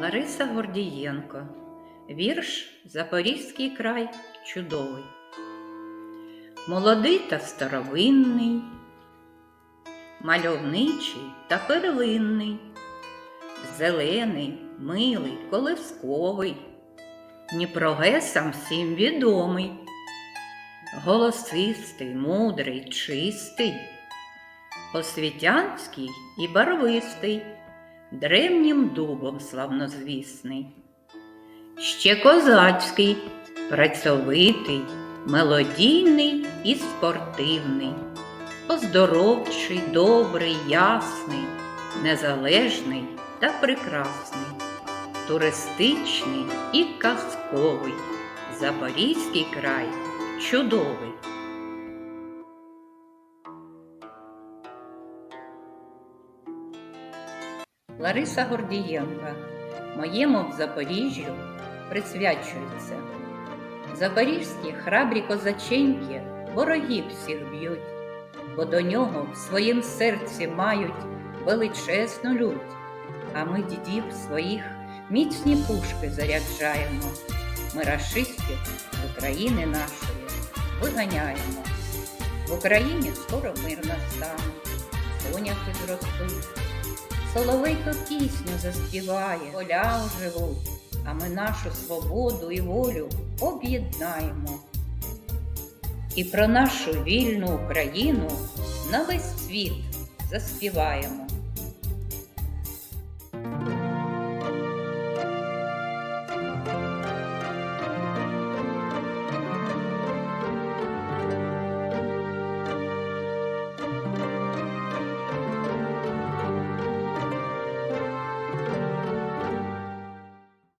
Лариса Гордієнко. Вірш Запорізький край чудовий. Молодий та старовинний, мальовничий та перлинний, зелений, милий, колисковий, Дніпрогесам всім відомий, голосистий, мудрий, чистий, освітянський і барвистий, древнім дубом славнозвісний, ще козацький, працьовитий, мелодійний і спортивний, оздоровчий, добрий, ясний, незалежний та прекрасний, туристичний і казковий, Запорізький край чудовий. Лариса Гордієнка моєму в Запоріжжю присвячується. Запорізькі храбрі козаченьки ворогів всіх б'ють, бо до нього в своїм серці мають величезну лють, а ми дідів своїх міцні пушки заряджаємо. Ми рашистів з України нашої виганяємо. В Україні скоро мир настане, соняхи зростуть. Соловейко пісню заспіває, поля оживуть, а ми нашу свободу і волю об'єднаємо. І про нашу вільну Україну на весь світ заспіваємо.